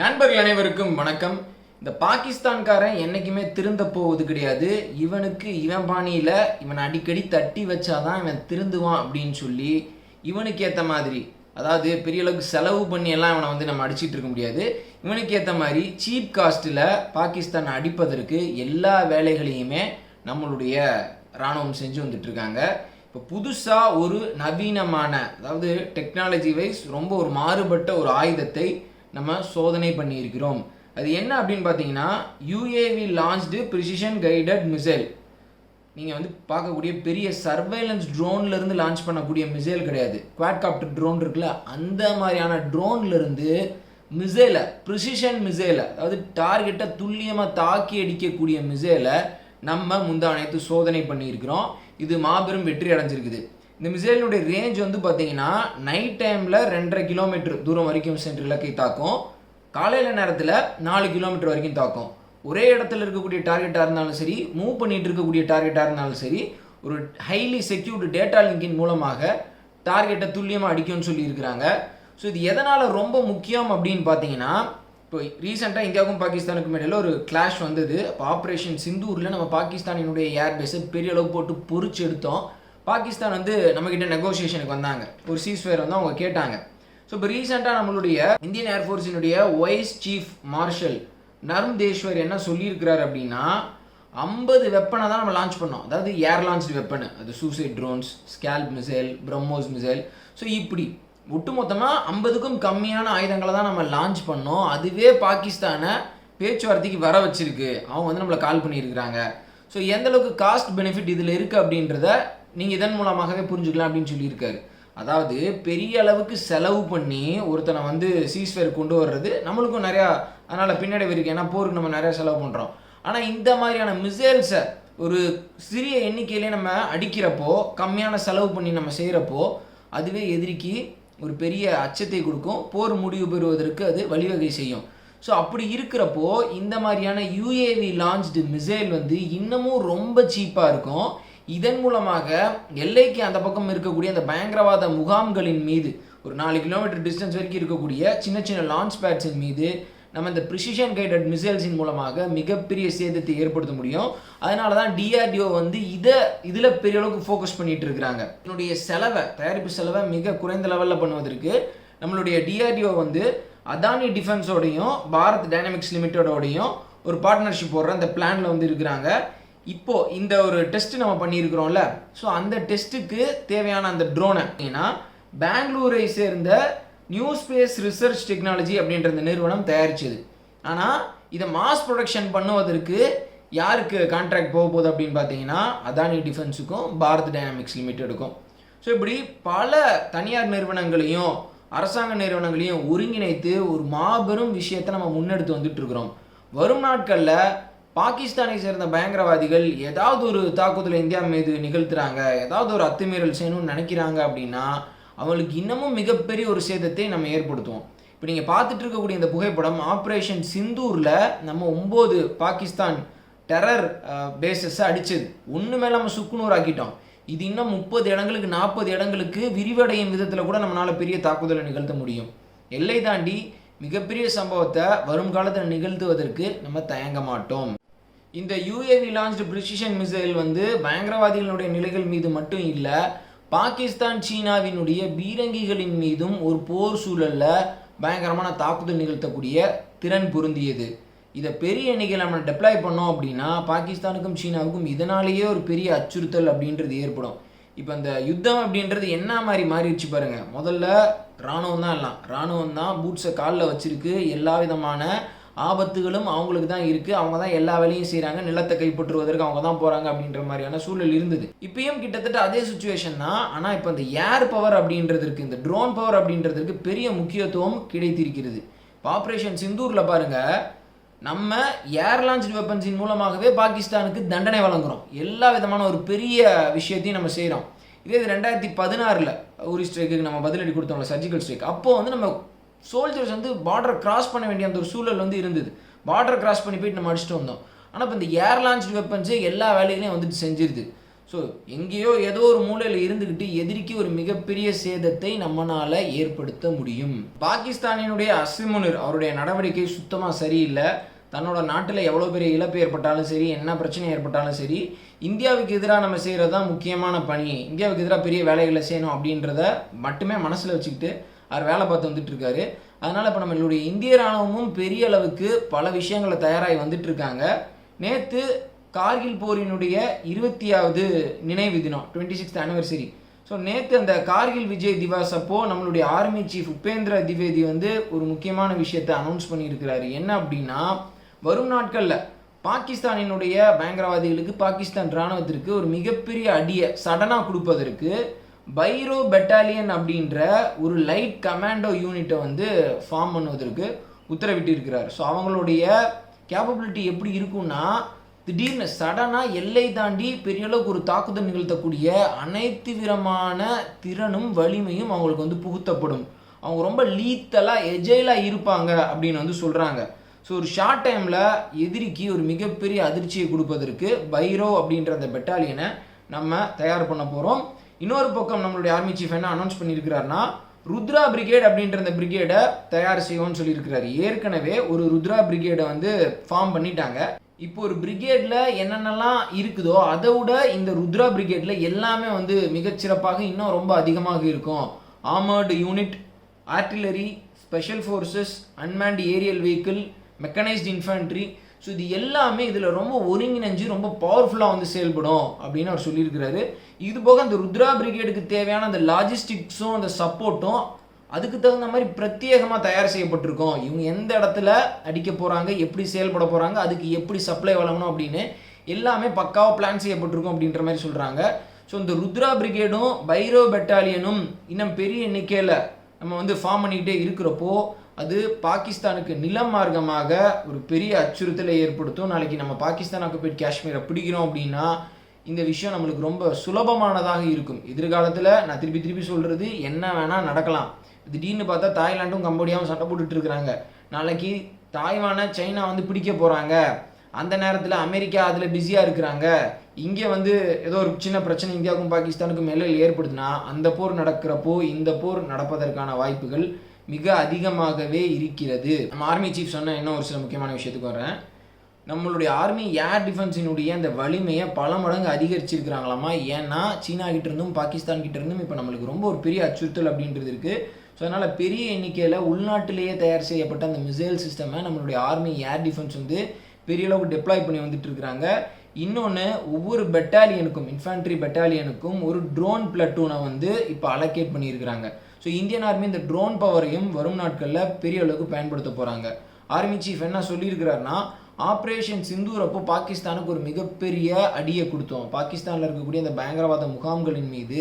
நண்பர்கள் அனைவருக்கும் வணக்கம். இந்த பாகிஸ்தான்காரன் என்றைக்குமே திருந்த போவது கிடையாது. இவனுக்கு இவன் பாணியில் இவன் அடிக்கடி தட்டி வச்சாதான் இவன் திருந்துவான் அப்படின்னு சொல்லி இவனுக்கு ஏற்ற மாதிரி அதாவது பெரிய அளவுக்கு செலவு பண்ணி எல்லாம் இவனை வந்து நம்ம அடிச்சிட்டு இருக்க முடியாது. இவனுக்கு ஏற்ற மாதிரி சீப் காஸ்ட்டில் பாகிஸ்தான் அடிப்பதற்கு எல்லா வேலைகளையுமே நம்மளுடைய இராணுவம் செஞ்சு வந்துட்டு இருக்காங்க. இப்போ புதுசாக ஒரு நவீனமான அதாவது டெக்னாலஜி வைஸ் ரொம்ப ஒரு மாறுபட்ட ஒரு ஆயுதத்தை நம்ம சோதனை பண்ணியிருக்கிறோம். அது என்ன அப்படின்னு பார்த்தீங்கன்னா UAV launched precision guided missile நீங்கள் வந்து பார்க்கக்கூடிய பெரிய சர்வைலன்ஸ் ட்ரோன்லேருந்து லான்ச் பண்ணக்கூடிய மிசைல் கிடையாது. குவாட்காப்டர் ட்ரோன் இருக்குல்ல அந்த மாதிரியான ட்ரோன்லேருந்து மிசைலை ப்ரிசிஷன் மிசைலை அதாவது டார்கெட்டை துல்லியமாக தாக்கி அடிக்கக்கூடிய மிசைலை நம்ம முந்தானையத்து சோதனை பண்ணியிருக்கிறோம். இது மாபெரும் வெற்றி அடைஞ்சிருக்குது. இந்த மிசைலினுடைய ரேஞ்ச் வந்து பார்த்தீங்கன்னா நைட் டைமில் ரெண்டரை கிலோமீட்டர் தூரம் வரைக்கும் சென்று இலக்கை தாக்கும். காலையில் நேரத்தில் நாலு கிலோமீட்டர் வரைக்கும் தாக்கும். ஒரே இடத்துல இருக்கக்கூடிய டார்கெட்டாக இருந்தாலும் சரி மூவ் பண்ணிட்டு இருக்கக்கூடிய டார்கெட்டாக இருந்தாலும் சரி ஒரு ஹைலி செக்யூர்டு டேட்டா லிங்கின் மூலமாக டார்கெட்டை துல்லியமாக அடிக்கும்னு சொல்லியிருக்கிறாங்க. ஸோ இது எதனால் ரொம்ப முக்கியம் அப்படின்னு பார்த்தீங்கன்னா இப்போ ரீசெண்டாக இந்தியாவுக்கும் பாகிஸ்தானுக்கும் இடையில ஒரு கிளாஷ் வந்தது. அப்போ ஆப்ரேஷன் சிந்தூரில் நம்ம பாகிஸ்தானினுடைய ஏர்பேஸை பெரிய அளவு போட்டு பொறிச்சு எடுத்தோம். பாகிஸ்தான் வந்து நம்மக்கிட்ட நெகோசியேஷனுக்கு வந்தாங்க. ஒரு சீஸ்ஃபயர் வந்து அவங்க கேட்டாங்க. ஸோ இப்போ ரீசெண்டாக நம்மளுடைய இந்தியன் ஏர்ஃபோர்ஸினுடைய வைஸ் சீஃப் மார்ஷல் நர்ம்தேஸ்வர் என்ன சொல்லியிருக்கிறார் அப்படின்னா ஐம்பது வெப்பனை தான் நம்ம லான்ச் பண்ணோம். அதாவது ஏர் லான்ச் வெப்பன் அது suicide drones scalp missile BrahMos missile so இப்படி ஒட்டுமொத்தமாக ஐம்பதுக்கும் கம்மியான ஆயுதங்களை தான் நம்ம லான்ச் பண்ணோம். அதுவே பாகிஸ்தானை பேச்சுவார்த்தைக்கு வர வச்சிருக்கு. அவங்க வந்து நம்மளை கால் பண்ணியிருக்கிறாங்க. ஸோ எந்தளவுக்கு காஸ்ட் பெனிஃபிட் இதில் இருக்குது அப்படின்றத நீங்கள் இதன் மூலமாகவே புரிஞ்சுக்கலாம் அப்படின்னு சொல்லியிருக்காரு. அதாவது பெரிய அளவுக்கு செலவு பண்ணி ஒருத்தனை வந்து சீஸ்வேர் கொண்டு வர்றது நம்மளுக்கும் நிறையா அதனால் பின்னடைவு இருக்குது ஏன்னா போருக்கு நம்ம நிறையா செலவு பண்ணுறோம் ஆனால் இந்த மாதிரியான மிசைல்ஸை ஒரு சிறிய எண்ணிக்கையிலே நம்ம அடிக்கிறப்போ கம்மியான செலவு பண்ணி நம்ம செய்கிறப்போ அதுவே எதிரிக்கு ஒரு பெரிய அச்சத்தை கொடுக்கும். போர் முடிவு பெறுவதற்கு அது வழிவகை செய்யும். ஸோ அப்படி இருக்கிறப்போ இந்த மாதிரியான யூஏவி லான்ச்டு மிசைல் வந்து இன்னமும் ரொம்ப சீப்பாக இருக்கும். இதன் மூலமாக எல்லைக்கு அந்த பக்கம் இருக்கக்கூடிய அந்த பயங்கரவாத முகாம்களின் மீது ஒரு நாலு கிலோமீட்டர் டிஸ்டன்ஸ் வரைக்கும் இருக்கக்கூடிய சின்ன சின்ன லான்ச் பேட்ஸின் மீது நம்ம இந்த ப்ரிசிஷன் கைடட் மிசைல்ஸின் மூலமாக மிகப்பெரிய சேதத்தை ஏற்படுத்த முடியும். அதனால தான் டிஆர்டிஓ வந்து இதை இதில் பெரிய அளவுக்கு ஃபோக்கஸ் பண்ணிட்டு இருக்கிறாங்க. இதனுடைய செலவை தயாரிப்பு செலவை மிக குறைந்த லெவலில் பண்ணுவதற்கு நம்மளுடைய டிஆர்டிஓ வந்து அதானி டிஃபென்ஸோடையும் பாரத் டைனமிக்ஸ் லிமிட்டடோடையும் ஒரு பார்ட்னர்ஷிப் போடுற அந்த பிளானில் வந்து இருக்கிறாங்க. இப்போ இந்த ஒரு டெஸ்ட் நம்ம பண்ணியிருக்கிறோம்ல. ஸோ அந்த டெஸ்ட்டுக்கு தேவையான அந்த ட்ரோனை ஏன்னா பெங்களூரை சேர்ந்த நியூ ஸ்பேஸ் ரிசர்ச் டெக்னாலஜி அப்படின்ற இந்த நிறுவனம் தயாரிச்சது. ஆனால் இதை மாஸ் ப்ரொடக்ஷன் பண்ணுவதற்கு யாருக்கு கான்ட்ராக்ட் போக போகுது அப்படின்னு பார்த்தீங்கன்னா அதானி டிஃபென்ஸுக்கும் பாரத் டைனாமிக்ஸ் லிமிட்டெடுக்கும் ஸோ இப்படி பல தனியார் நிறுவனங்களையும் அரசாங்க நிறுவனங்களையும் ஒருங்கிணைத்து ஒரு மாபெரும் விஷயத்தை நம்ம முன்னெடுத்து வந்துட்டு இருக்கிறோம். வரும் நாட்களில் பாகிஸ்தானை சேர்ந்த பயங்கரவாதிகள் ஏதாவது ஒரு தாக்குதலை இந்தியா மீது நிகழ்த்துறாங்க ஏதாவது ஒரு அத்துமீறல் செய்யணும்னு நினைக்கிறாங்க அப்படின்னா அவங்களுக்கு இன்னமும் மிகப்பெரிய ஒரு சேதத்தை நம்ம ஏற்படுத்துவோம். இப்போ நீங்கள் பார்த்துட்டு இருக்கக்கூடிய இந்த புகைப்படம் ஆப்ரேஷன் சிந்தூரில் நம்ம ஒம்பது பாகிஸ்தான் டெரர் பேசஸை அடித்தது ஒன்று மேலே நம்ம சுக்குநூறு ஆக்கிட்டோம். இது இன்னும் முப்பது இடங்களுக்கு நாற்பது இடங்களுக்கு விரிவடையும் விதத்தில் கூட நம்மளால் பெரிய தாக்குதலை நிகழ்த்த முடியும். எல்லை தாண்டி மிகப்பெரிய சம்பவத்தை வரும் காலத்தில் நிகழ்த்துவதற்கு நம்ம தயங்க மாட்டோம். இந்த யூஏவி லான்ச்டு பிரிட்டிஷன் மிசைல் வந்து பயங்கரவாதிகளுடைய நிலைகள் மீது மட்டும் இல்லை பாகிஸ்தான் சீனாவினுடைய பீரங்கிகளின் மீதும் ஒரு போர் சூழலில் பயங்கரமான தாக்குதல் நிகழ்த்தக்கூடிய திறன் பொருந்தியது. இதை பெரிய எண்ணிக்கையில் நம்ம டெப்ளாய் பண்ணோம் அப்படின்னா பாகிஸ்தானுக்கும் சீனாவுக்கும் இதனாலேயே ஒரு பெரிய அச்சுறுத்தல் அப்படின்றது ஏற்படும். இப்போ இந்த யுத்தம் அப்படின்றது என்ன மாதிரி மாறிடுச்சு பாருங்கள் முதல்ல இராணுவம் தான் எல்லாம். இராணுவம் தான் பூட்ஸை காலில் வச்சுருக்கு. எல்லா விதமான ஆபத்துகளும் அவங்களுக்கு தான் இருக்குது அவங்க தான் எல்லா வேலையும் செய்கிறாங்க நிலத்தை கைப்பற்றுவதற்கு அவங்க தான் போகிறாங்க அப்படின்ற மாதிரியான சூழல் இருந்தது. இப்பயும் கிட்டத்தட்ட அதே சுச்சுவேஷன் தான். ஆனால் இப்போ இந்த ஏர் பவர் அப்படின்றதுக்கு இந்த ட்ரோன் பவர் அப்படின்றதுக்கு பெரிய முக்கியத்துவம் கிடைத்திருக்கிறது. இப்போ ஆப்ரேஷன் சிந்தூரில் பாருங்கள் நம்ம ஏர் லான்ச் வெப்பன்ஸின் மூலமாகவே பாகிஸ்தானுக்கு தண்டனை வழங்குறோம். எல்லா விதமான ஒரு பெரிய விஷயத்தையும் நம்ம செய்கிறோம் இதே இது ரெண்டாயிரத்தி பதினாறில் உரி ஸ்ட்ரைக்கு நம்ம பதிலடி கொடுத்தோம்ல சர்ஜிக்கல் ஸ்ட்ரைக் அப்போ வந்து நம்ம சோல்ஜர்ஸ் வந்து பார்டர் கிராஸ் பண்ண வேண்டிய அந்த ஒரு சூழல் வந்து இருந்தது. பார்டர் கிராஸ் பண்ணி போயிட்டு நம்ம அடிச்சுட்டு வந்தோம். ஆனால் இப்போ இந்த ஏர் லான்ச் வெப்பன்ஸே எல்லா வேலைகளையும் வந்துட்டு செஞ்சிருது. ஸோ எங்கேயோ ஏதோ ஒரு மூலையில் இருந்துக்கிட்டு எதிரிக்கு ஒரு மிகப்பெரிய சேதத்தை நம்மளால் ஏற்படுத்த முடியும். பாகிஸ்தானினுடைய அசிமுனிர் அவருடைய நடவடிக்கை சுத்தமாக சரியில்லை. தன்னோட நாட்டில் எவ்வளோ பெரிய இழப்பு ஏற்பட்டாலும் சரி என்ன பிரச்சனை ஏற்பட்டாலும் சரி இந்தியாவுக்கு எதிராக நம்ம செய்கிறது தான் முக்கியமான பணி. இந்தியாவுக்கு எதிராக பெரிய வேலைகளை செய்யணும் அப்படின்றத மட்டுமே மனசில் வச்சுக்கிட்டு அவர் வேலை பார்த்து வந்துட்டு இருக்காரு அதனால் இப்போ நம்மளுடைய இந்திய ராணுவமும் பெரிய அளவுக்கு பல விஷயங்களை தயாராகி வந்துட்டு இருக்காங்க நேற்று கார்கில் போரினுடைய இருபத்தியாவது நினைவு தினம் டுவெண்ட்டி சிக்ஸ்த் ஆனிவர்சரி ஸோ நேற்று அந்த கார்கில் விஜய் திவாஸ் அப்போ நம்மளுடைய ஆர்மி சீஃப் உபேந்திர திவேதி வந்து ஒரு முக்கியமான விஷயத்தை அனௌன்ஸ் பண்ணியிருக்கிறாரு. என்ன அப்படின்னா வரும் நாட்களில் பாகிஸ்தானினுடைய பயங்கரவாதிகளுக்கு பாகிஸ்தான் இராணுவத்திற்கு ஒரு மிகப்பெரிய அடியை சடனாக கொடுப்பதற்கு பைரோ பெட்டாலியன் அப்படின்ற ஒரு லைட் கமாண்டோ யூனிட்டை வந்து ஃபார்ம் பண்ணுவதற்கு உத்தரவிட்டிருக்கிறார். ஸோ அவங்களுடைய கேப்பபிலிட்டி எப்படி இருக்கும்னா திடீர்னு சடனாக எல்லை தாண்டி பெரிய அளவுக்கு ஒரு தாக்குதல் நிகழ்த்தக்கூடிய அனைத்து விதமான திறனும் வலிமையும் அவங்களுக்கு வந்து புகுத்தப்படும். அவங்க ரொம்ப லீத்தலாக எஜைலாக இருப்பாங்க அப்படின்னு வந்து சொல்கிறாங்க ஸோ ஒரு ஷார்ட் டைமில் எதிரிக்கு ஒரு மிகப்பெரிய அதிர்ச்சியை கொடுப்பதற்கு பைரோ அப்படின்ற அந்த பெட்டாலியனை நம்ம தயார் பண்ண போகிறோம் இன்னொரு பக்கம் நம்மளுடைய ஆர்மி சீஃப் என்ன அனௌன்ஸ் பண்ணியிருக்கிறாருன்னா ருத்ரா பிரிகேட் அப்படின்ற அந்த பிரிகேடை தயார் செய்வோம்னு சொல்லியிருக்கிறாரு. ஏற்கனவே ஒரு ருத்ரா பிரிகேடை வந்து ஃபார்ம் பண்ணிட்டாங்க. இப்போ ஒரு பிரிகேடில் என்னென்னலாம் இருக்குதோ அதை விட இந்த ருத்ரா பிரிகேடில் எல்லாமே வந்து மிகச்சிறப்பாக இன்னும் ரொம்ப அதிகமாக இருக்கும். Armoured unit artillery special forces unmanned aerial vehicle mechanised infantry so இது எல்லாமே இதில் ரொம்ப ஒருங்கிணைஞ்சு ரொம்ப பவர்ஃபுல்லாக வந்து செயல்படும் அப்படின்னு அவர் சொல்லியிருக்கிறாரு. இது போக அந்த ருத்ரா பிரிகேடுக்கு தேவையான அந்த லாஜிஸ்டிக்ஸும் அந்த சப்போர்ட்டும் அதுக்கு தகுந்த மாதிரி பிரத்யேகமாக தயார் செய்யப்பட்டிருக்கோம். இவங்க எந்த இடத்துல அடிக்க போகிறாங்க எப்படி செயல்பட போகிறாங்க அதுக்கு எப்படி சப்ளை வழங்கணும் அப்படின்னு எல்லாமே பக்காவாக பிளான் செய்யப்பட்டிருக்கும் அப்படின்ற மாதிரி சொல்கிறாங்க ஸோ இந்த ருத்ரா பிரிகேடும் பைரோ பெட்டாலியனும் இன்னும் பெரிய எண்ணிக்கையில் நம்ம வந்து ஃபார்ம் பண்ணிக்கிட்டே இருக்கிறப்போ அது பாகிஸ்தானுக்கு நிலம் மார்க்கமாக ஒரு பெரிய அச்சுறுத்தலை ஏற்படுத்தும். நாளைக்கு நம்ம பாகிஸ்தான் ஆக்குபைட் காஷ்மீரை பிடிக்கிறோம் அப்படின்னா இந்த விஷயம் நம்மளுக்கு ரொம்ப சுலபமானதாக இருக்கும். எதிர்காலத்தில் நான் திருப்பி திருப்பி சொல்கிறது என்ன வேணால் நடக்கலாம். திடீர்னு பார்த்தா தாய்லாண்டும் கம்போடியாவும் சண்டை போட்டுட்டு இருக்கிறாங்க. நாளைக்கு தாய்வானை சைனா வந்து பிடிக்க போகிறாங்க அந்த நேரத்தில் அமெரிக்கா அதில் பிஸியாக இருக்கிறாங்க. இங்கே வந்து ஏதோ ஒரு சின்ன பிரச்சனை இந்தியாவுக்கும் பாகிஸ்தானுக்கும் எல்லையில் ஏற்படுதுன்னா அந்த போர் நடக்கிறப்போ இந்த போர் நடப்பதற்கான வாய்ப்புகள் மிக அதிகமாகவே இருக்கிறது. நம்ம ஆர்மி சீஃப் சொன்ன இன்னும் ஒரு சில முக்கியமான விஷயத்துக்கு வரேன் நம்மளுடைய ஆர்மி ஏர் டிஃபென்ஸினுடைய அந்த வலிமையை பல மடங்கு அதிகரிச்சிருக்கிறாங்களாமா? ஏன்னா சீனா கிட்ட இருந்தும் பாகிஸ்தான் கிட்ட இருந்தும் இப்போ நம்மளுக்கு ரொம்ப ஒரு பெரிய அச்சுறுத்தல் அப்படின்றது இருக்குது ஸோ அதனால் பெரிய எண்ணிக்கையில் உள்நாட்டிலேயே தயார் செய்யப்பட்ட அந்த மிசைல் சிஸ்டமை நம்மளுடைய ஆர்மி ஏர் டிஃபென்ஸ் வந்து பெரிய அளவுக்கு டெப்ளாய் பண்ணி வந்துட்டு இருக்கிறாங்க இன்னொன்று ஒவ்வொரு பெட்டாலியனுக்கும் இன்ஃபேண்ட்ரி பெட்டாலியனுக்கும் ஒரு ட்ரோன் பிளட்டூனை வந்து இப்போ அலோகேட் பண்ணியிருக்கிறாங்க. ஸோ இந்தியன் ஆர்மி இந்த ட்ரோன் பவரையும் வரும் நாட்களில் பெரிய அளவுக்கு பயன்படுத்த போகிறாங்க ஆர்மி சீஃப் என்ன சொல்லியிருக்கிறாருன்னா ஆப்ரேஷன் சிந்தூர் அப்போ பாகிஸ்தானுக்கு ஒரு மிகப்பெரிய அடியை கொடுத்தோம். பாகிஸ்தானில் இருக்கக்கூடிய அந்த பயங்கரவாத முகாம்களின் மீது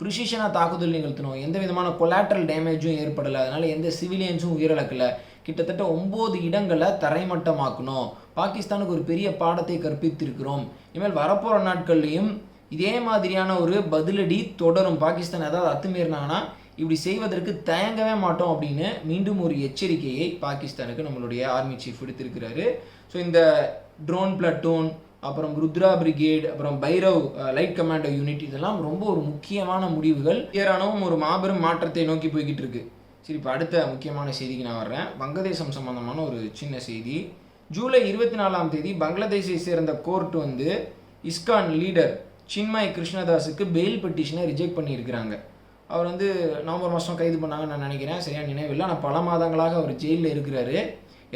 ப்ரிசிஷனாக தாக்குதல் நிகழ்த்தினோம். எந்த விதமான கொலாட்ரல் டேமேஜும் ஏற்படலை. அதனால் எந்த சிவிலியன்ஸும் உயிரிழக்கலை. கிட்டத்தட்ட ஒம்பது இடங்களை தரைமட்டமாக்கணும் பாகிஸ்தானுக்கு ஒரு பெரிய பாடத்தை கற்பித்திருக்கிறோம். இனிமேல் வரப்போகிற நாட்கள்லையும் இதே மாதிரியான ஒரு பதிலடி தொடரும். பாகிஸ்தான் ஏதாவது அத்துமீறினாங்கன்னா இப்படி செய்வதற்கு தயங்கவே மாட்டோம் அப்படின்னு மீண்டும் ஒரு எச்சரிக்கையை பாகிஸ்தானுக்கு நம்மளுடைய ஆர்மி சீஃப் விடுத்திருக்கிறாரு. ஸோ இந்த ட்ரோன் பிளட்டூன் அப்புறம் ருத்ரா பிரிகேட் அப்புறம் பைரவ் லைட் கமாண்டோ யூனிட் இதெல்லாம் ரொம்ப ஒரு முக்கியமான முடிவுகள். ஈரானும் ஒரு மாபெரும் மாற்றத்தை நோக்கி போய்கிட்டு இருக்கு. சரி இப்போ அடுத்த முக்கியமான செய்திக்கு நான் வர்றேன். வங்கதேசம் சம்பந்தமான ஒரு சின்ன செய்தி. ஜூலை இருபத்தி நாலாம் தேதி பங்களாதேஷை சேர்ந்த கோர்ட் வந்து இஸ்கான் லீடர் சின்மய் கிருஷ்ணதாஸுக்கு பெயில் பெட்டிஷனை ரிஜெக்ட் பண்ணியிருக்கிறாங்க. அவர் வந்து நவம்பர் மாதம் கைது பண்ணாங்கன்னு நான் நினைக்கிறேன். சரியான நினைவில்லை. ஆனால் பல மாதங்களாக அவர் ஜெயிலில் இருக்கிறாரு.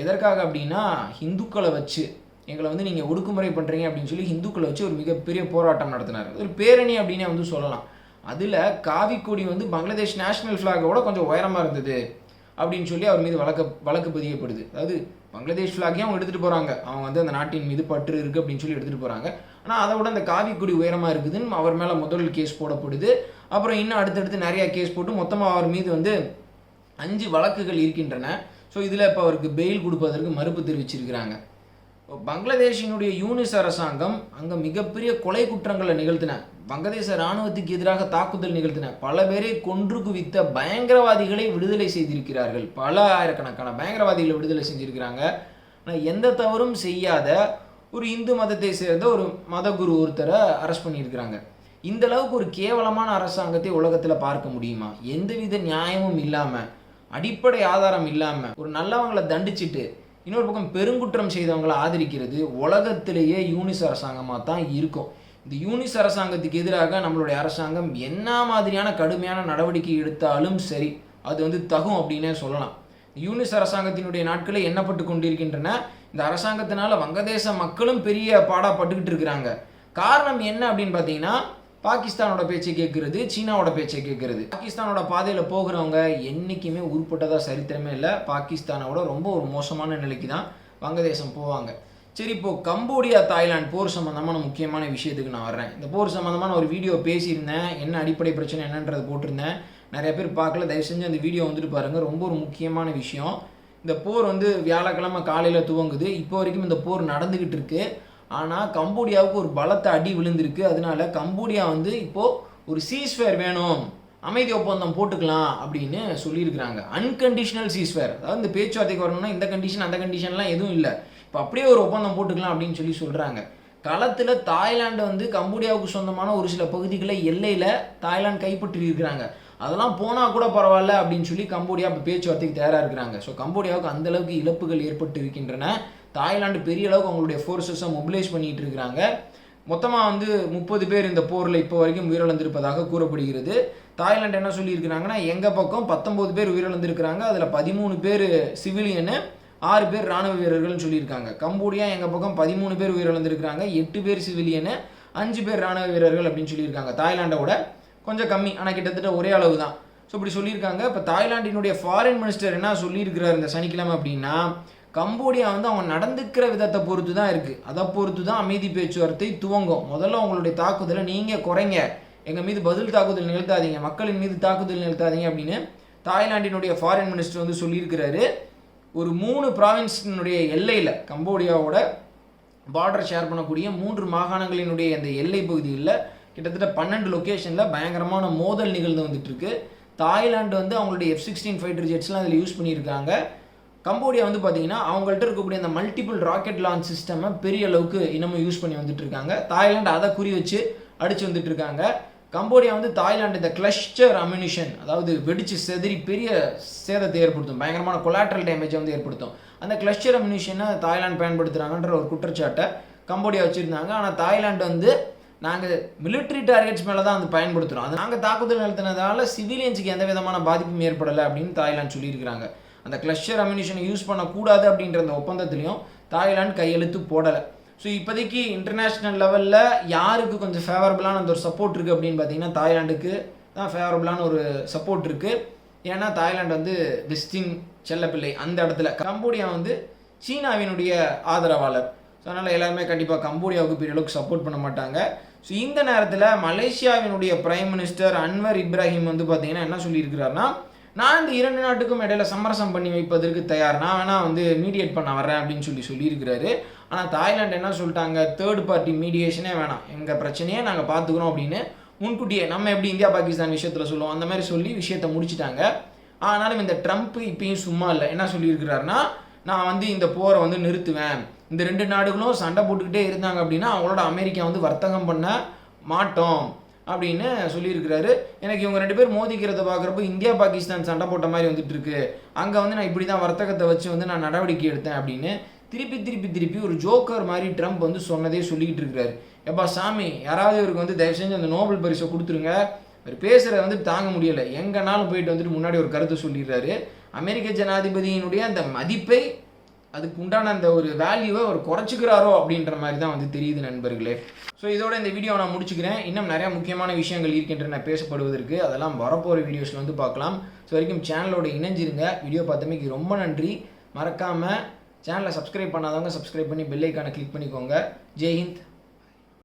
எதற்காக அப்படின்னா ஹிந்துக்களை வச்சு எங்களை வந்து நீங்கள் ஒடுக்குமுறை பண்ணுறீங்க அப்படின்னு சொல்லி ஹிந்துக்களை வச்சு ஒரு மிகப்பெரிய போராட்டம் நடத்தினார். ஒரு பேரணி அப்படின்னே வந்து சொல்லலாம். அதில் காவிக்கொடி வந்து பங்களாதேஷ் நேஷனல் ஃப்ளாகோட கொஞ்சம் உயரமாக இருந்தது அப்படின்னு சொல்லி அவர் மீது வழக்கு வழக்கு பதியப்படுது. அதாவது பங்களாதேஷ் ஃப்ளாகையும் அவங்க எடுத்துகிட்டு போகிறாங்க அவங்க வந்து அந்த நாட்டின் மீது பற்று இருக்குது அப்படின்னு சொல்லி எடுத்துகிட்டு போகிறாங்க ஆனால் அதை விட அந்த காவிக்குடி உயரமாக இருக்குதுன்னு அவர் மேலே முதல் கேஸ் போடப்படுது. அப்புறம் இன்னும் அடுத்தடுத்து நிறையா கேஸ் போட்டு மொத்தமாக அவர் மீது வந்து அஞ்சு வழக்குகள் இருக்கின்றன. ஸோ இதில் இப்போ அவருக்கு பெயில் கொடுப்பதற்கு மறுப்பு தெரிவிச்சிருக்கிறாங்க. பங்களாதேஷினுடைய யூனிஸ் அரசாங்கம் அங்கே மிகப்பெரிய கொலை குற்றங்களை நிகழ்த்தின. வங்கதேச இராணுவத்துக்கு எதிராக தாக்குதல் நிகழ்த்தின. பல பேரை கொன்று குவித்த பயங்கரவாதிகளை விடுதலை செய்திருக்கிறார்கள். பல ஆயிரக்கணக்கான பயங்கரவாதிகளை விடுதலை செஞ்சிருக்கிறாங்க. ஆனால் எந்த தவறும் செய்யாத ஒரு இந்து மதத்தை சேர்ந்த ஒரு மதகுரு ஒருத்தரை அரெஸ்ட் பண்ணியிருக்கிறாங்க. இந்த அளவுக்கு ஒரு கேவலமான அரசாங்கத்தை உலகத்தில் பார்க்க முடியுமா? எந்தவித நியாயமும் இல்லாமல் அடிப்படை ஆதாரம் இல்லாமல் ஒரு நல்லவங்களை தண்டிச்சிட்டு இன்னொரு பக்கம் பெருங்குற்றம் செய்தவங்களை ஆதரிக்கிறது உலகத்திலேயே யூனிஸ் அரசாங்கமாக தான் இருக்கும். இந்த யூனிஸ் அரசாங்கத்துக்கு எதிராக நம்மளுடைய அரசாங்கம் என்ன மாதிரியான கடுமையான நடவடிக்கை எடுத்தாலும் சரி அது வந்து தகும் அப்படின்னே சொல்லலாம். யூனிஸ் அரசாங்கத்தினுடைய நாட்களே எண்ணப்பட்டு கொண்டிருக்கின்றன. இந்த அரசாங்கத்தினால வங்கதேச மக்களும் பெரிய பாடாப்பட்டுக்கிட்டு இருக்கிறாங்க. காரணம் என்ன அப்படின்னு பார்த்தீங்கன்னா பாகிஸ்தானோட பேச்சை கேட்கறது சீனாவோட பேச்சை கேட்கறது. பாகிஸ்தானோட பாதையில் போகிறவங்க என்றைக்குமே உருப்பட்டதாக சரித்திரமே இல்லை. பாகிஸ்தானோட ரொம்ப ஒரு மோசமான நிலைக்கு தான் வங்கதேசம் போவாங்க. சரி இப்போது கம்போடியா தாய்லாந்து போர் சம்மந்தமான முக்கியமான விஷயத்துக்கு நான் வர்றேன். இந்த போர் சம்மந்தமான ஒரு வீடியோ பேசியிருந்தேன். என்ன அடிப்படை பிரச்சனை என்னன்றது போட்டிருந்தேன். நிறைய பேர் பார்க்கல. தயவு செஞ்சு அந்த வீடியோ வந்துட்டு பாருங்கள் ரொம்ப ஒரு முக்கியமான விஷயம். இந்த போர் வந்து வியாழக்கிழமை காலையில் துவங்குது. இப்போ வரைக்கும் இந்த போர் நடந்துக்கிட்டு இருக்குது ஆனால் கம்போடியாவுக்கு ஒரு பலத்த அடி விழுந்திருக்கு. அதனால கம்போடியா வந்து இப்போது ஒரு சீஸ்ஃபேர் வேணும். அமைதி ஒப்பந்தம் போட்டுக்கலாம் அப்படின்னு சொல்லியிருக்கிறாங்க. அன்கண்டிஷனல் சீஸ்ஃபேர் அதாவது இந்த பேச்சுவார்த்தைக்கு வரணும்னா இந்த கண்டிஷன் அந்த கண்டிஷன்லாம் எதுவும் இல்லை. இப்போ அப்படியே ஒரு ஒப்பந்தம் போட்டுக்கலாம் அப்படின்னு சொல்லி சொல்கிறாங்க களத்தில் தாய்லாந்து வந்து கம்போடியாவுக்கு சொந்தமான ஒரு சில பகுதிகளை எல்லையில் தாய்லாந்து கைப்பற்றி இருக்கிறாங்க அதெல்லாம் போனால் கூட பரவாயில்ல அப்படின்னு சொல்லி கம்போடியா இப்போ பேச்சுவார்த்தைக்கு தயாராக இருக்கிறாங்க. ஸோ கம்போடியாவுக்கு அந்த அளவுக்கு இழப்புகள் ஏற்பட்டு இருக்கின்றன. தாய்லாந்து பெரிய அளவுக்கு அவங்களுடைய ஃபோர்ஸஸை மொபிலைஸ் பண்ணிட்டு இருக்கிறாங்க. மொத்தமாக வந்து முப்பது பேர் இந்த போரில் இப்போ வரைக்கும் உயிரிழந்திருப்பதாக கூறப்படுகிறது. தாய்லாந்து என்ன சொல்லியிருக்கிறாங்கன்னா எங்கள் பக்கம் பத்தொம்போது பேர் உயிரிழந்திருக்கிறாங்க. அதில் பதிமூணு பேர் சிவிலியனு ஆறு பேர் ராணுவ வீரர்கள்னு சொல்லியிருக்காங்க. கம்போடியா எங்கள் பக்கம் பதிமூணு பேர் உயிரிழந்திருக்கிறாங்க. எட்டு பேர் சிவிலியனு அஞ்சு பேர் ராணுவ வீரர்கள் அப்படின்னு சொல்லியிருக்காங்க தாய்லாண்டோட. கொஞ்சம் கம்மி. ஆனால் கிட்டத்தட்ட ஒரே அளவு தான் ஸோ இப்படி சொல்லியிருக்காங்க. இப்போ தாய்லாண்டினுடைய ஃபாரின் மினிஸ்டர் என்ன சொல்லியிருக்கிறார் இந்த சனிக்கிழமை அப்படின்னா கம்போடியா வந்து அவங்க நடந்துக்கிற விதத்தை பொறுத்து தான் இருக்குது அதை பொறுத்து தான் அமைதி பேச்சுவார்த்தை துவங்கும். முதல்ல அவங்களுடைய தாக்குதலை நீங்கள் குறைங்க. எங்கள் மீது பதில் தாக்குதல் நிகழ்த்தாதீங்க. மக்களின் மீது தாக்குதல் நிகழ்த்தாதீங்க அப்படின்னு தாய்லாண்டினுடைய ஃபாரின் மினிஸ்டர் வந்து சொல்லியிருக்கிறாரு. ஒரு மூணு ப்ராவின்ஸினுடைய எல்லையில் கம்போடியாவோட பார்டர் ஷேர் பண்ணக்கூடிய மூன்று மாகாணங்களினுடைய அந்த எல்லை பகுதியில் கிட்டத்தட்ட பன்னெண்டு லொக்கேஷனில் பயங்கரமான மோதல் நிகழ்ந்து வந்துட்டுருக்கு. தாய்லாண்டு தாய்லாந்து வந்து அவங்களுடைய எஃப் சிக்ஸ்டீன் ஃபைட்டர் ஜெட்ஸ்லாம் அதில் யூஸ் பண்ணியிருக்காங்க. கம்போடியா வந்து பார்த்தீங்கன்னா அவங்கள்ட்ட இருக்கக்கூடிய அந்த மல்டிபிள் ராக்கெட் லான்ச் சிஸ்டமை பெரிய அளவுக்கு இன்னமும் யூஸ் பண்ணி வந்துட்டு இருக்காங்க தாய்லாண்டு அதை குறி வச்சு அடிச்சு வந்துட்டு இருக்காங்க கம்போடியா வந்து தாய்லாந்து இந்த கிளஸ்டர் அம்யூனிஷன் அதாவது வெடிச்சு செதறி பெரிய சேதத்தை ஏற்படுத்தும் பயங்கரமான கொலாட்ரல் டேமேஜை வந்து ஏற்படுத்தும். அந்த கிளஸ்டர் அம்யூனிஷனை தாய்லாந்து பயன்படுத்துகிறாங்கன்ற ஒரு குற்றச்சாட்டை கம்போடியா வச்சுருந்தாங்க. ஆனால் தாய்லாந்து வந்து நாங்கள் மிலிட்ரி டார்கெட்ஸ் மேலே தான் அது பயன்படுத்துகிறோம் அது நாங்கள் தாக்குதல் நடத்தினதால சிவிலியன்ஸுக்கு எந்த விதமான பாதிப்பும் ஏற்படலை அப்படின்னு தாய்லாந்து சொல்லியிருக்கிறாங்க. அந்த கிளஸ்டர் அம்யூனிஷனை யூஸ் பண்ணக்கூடாது அப்படின்ற அந்த ஒப்பந்தத்துலையும் தாய்லாந்து கையெழுத்து போடலை. ஸோ இப்போதைக்கு இன்டர்நேஷ்னல் லெவலில் யாருக்கு கொஞ்சம் ஃபேவரபுளான அந்த ஒரு சப்போர்ட் இருக்குது அப்படின்னு பார்த்தீங்கன்னா தாய்லாந்துக்கு தான் ஃபேவரபுளான ஒரு சப்போர்ட் இருக்குது ஏன்னா தாய்லாந்து வந்து வெஸ்டின் செல்லப்பிள்ளை அந்த இடத்துல. கம்போடியா வந்து சீனாவினுடைய ஆதரவாளர். ஸோ அதனால் எல்லாருமே கண்டிப்பாக கம்போடியாவுக்கு பெரிய அளவுக்கு சப்போர்ட் பண்ண மாட்டாங்க. ஸோ இந்த நேரத்தில் மலேசியாவினுடைய பிரைம் மினிஸ்டர் அன்வர் இப்ராஹிம் வந்து பார்த்தீங்கன்னா என்ன சொல்லியிருக்கிறாருன்னா நான் இந்த இரண்டு நாட்டுக்கும் இடையில சமரசம் பண்ணி வைப்பதற்கு தயார். நான் வேணால் வந்து மீடியேட் பண்ண வரேன் அப்படின்னு சொல்லி சொல்லியிருக்கிறாரு. ஆனால் தாய்லாந்து என்ன சொல்லிட்டாங்க? தேர்ட் பார்ட்டி மீடியேஷனே வேணாம். எங்கள் பிரச்சனையே நாங்கள் பார்த்துக்குறோம் அப்படின்னு முன்கூட்டியே நம்ம எப்படி இந்தியா பாகிஸ்தான் விஷயத்தில் சொல்லுவோம் அந்த மாதிரி சொல்லி விஷயத்தை முடிச்சிட்டாங்க. ஆனாலும் இந்த ட்ரம்ப் இப்பயும் சும்மா இல்லை. என்ன சொல்லியிருக்கிறாருன்னா நான் வந்து இந்த போரை வந்து நிறுத்துவேன். இந்த ரெண்டு நாடுகளும் சண்டை போட்டுக்கிட்டே இருந்தாங்க அப்படின்னா அவங்களோட அமெரிக்கா வந்து வர்த்தகம் பண்ண மாட்டோம் அப்படின்னு சொல்லியிருக்கிறாரு. எனக்கு இவங்க ரெண்டு பேர் மோதிக்கிறத பார்க்குறப்போ இந்தியா பாகிஸ்தான் சண்டை போட்ட மாதிரி வந்துட்டு இருக்கு. அங்கே வந்து நான் இப்படி தான் வர்த்தகத்தை வச்சு வந்து நான் நடவடிக்கை எடுத்தேன் அப்படின்னு திருப்பி திருப்பி திருப்பி ஒரு ஜோக்கர் மாதிரி ட்ரம்ப் வந்து சொன்னதே சொல்லிக்கிட்டு இருக்கிறாரு. எப்பா சாமி யாராவது இவருக்கு வந்து தயவு செஞ்சு அந்த நோபல் பரிசை கொடுத்துருங்க. அவர் பேசுகிறத வந்து தாங்க முடியலை. எங்கனாலும் போயிட்டு வந்துட்டு முன்னாடி ஒரு கருத்தை சொல்லிடுறாரு. அமெரிக்க ஜனாதிபதியினுடைய அந்த மதிப்பை அதுக்கு உண்டான அந்த ஒரு வேல்யூவை அவர் குறைச்சிக்கிறாரோ அப்படின்ற மாதிரி தான் வந்து தெரியுது நண்பர்களே. ஸோ இதோட இந்த வீடியோ நான் முடிச்சுக்கிறேன். இன்னும் நிறையா முக்கியமான விஷயங்கள் இருக்கின்றன பேசப்படுவதற்கு அதெல்லாம் வரப்போகிற வீடியோஸில் வந்து பார்க்கலாம். ஸோ வரைக்கும் சேனலோட இணைஞ்சிருங்க. வீடியோ பார்த்தமைக்கு ரொம்ப நன்றி. மறக்காமல் சேனலை சப்ஸ்கிரைப் பண்ணாதவங்க சப்ஸ்கிரைப் பண்ணி பெல்லைக்கான கிளிக் பண்ணிக்கோங்க. ஜெய் ஹிந்த்.